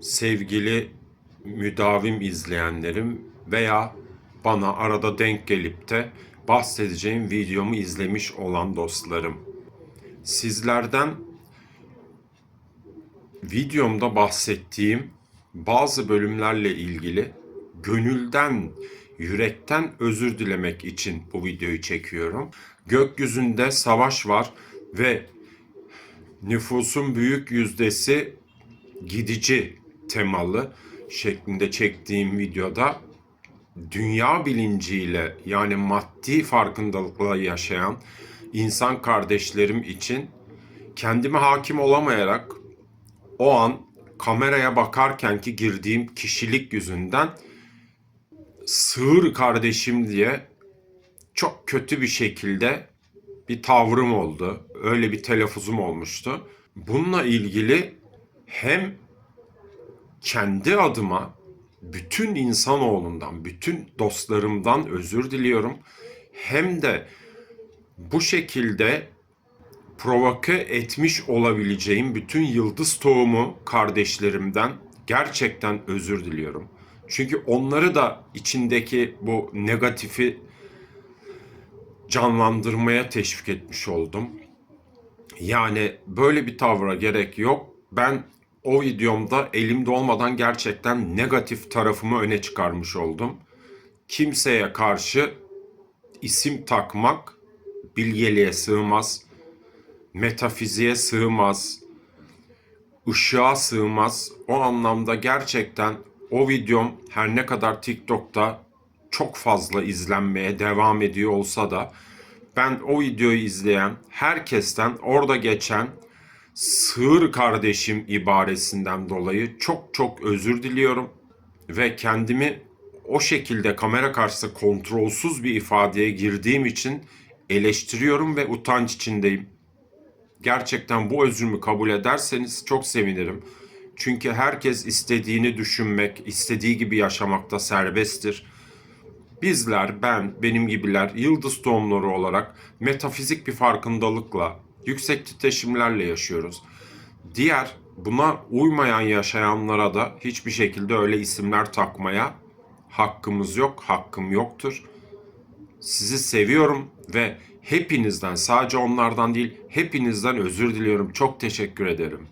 sevgili müdavim izleyenlerim veya bana arada denk gelip de bahsedeceğim videomu izlemiş olan dostlarım. Sizlerden videomda bahsettiğim bazı bölümlerle ilgili gönülden, yürekten özür dilemek için bu videoyu çekiyorum. Gökyüzünde savaş var ve nüfusun büyük yüzdesi gidici temalı şeklinde çektiğim videoda dünya bilinciyle yani maddi farkındalıkla yaşayan insan kardeşlerim için kendime hakim olamayarak o an kameraya bakarken ki girdiğim kişilik yüzünden sığır kardeşim diye çok kötü bir şekilde bir tavrım oldu. Öyle bir telaffuzum olmuştu. Bununla ilgili hem kendi adıma bütün insanoğlundan, bütün dostlarımdan özür diliyorum. Hem de bu şekilde provoke etmiş olabileceğim bütün yıldız tohumu kardeşlerimden gerçekten özür diliyorum. Çünkü onları da içindeki bu negatifi canlandırmaya teşvik etmiş oldum. Yani böyle bir tavra gerek yok. Ben o videomda elimde olmadan gerçekten negatif tarafımı öne çıkarmış oldum. Kimseye karşı isim takmak bilgeliğe sığmaz, metafiziğe sığmaz, ışığa sığmaz. O anlamda gerçekten o videom her ne kadar TikTok'ta çok fazla izlenmeye devam ediyor olsa da ben o videoyu izleyen herkesten orada geçen sığır kardeşim ibaresinden dolayı çok çok özür diliyorum ve kendimi o şekilde kamera karşısında kontrolsüz bir ifadeye girdiğim için eleştiriyorum ve utanç içindeyim. Gerçekten bu özrümü kabul ederseniz çok sevinirim. Çünkü herkes istediğini düşünmek, istediği gibi yaşamakta serbesttir. Bizler, ben, benim gibiler yıldız doğumları olarak metafizik bir farkındalıkla, yüksek titreşimlerle yaşıyoruz. Diğer buna uymayan yaşayanlara da hiçbir şekilde öyle isimler takmaya hakkımız yok, hakkım yoktur. Sizi seviyorum ve hepinizden sadece onlardan değil hepinizden özür diliyorum. Çok teşekkür ederim.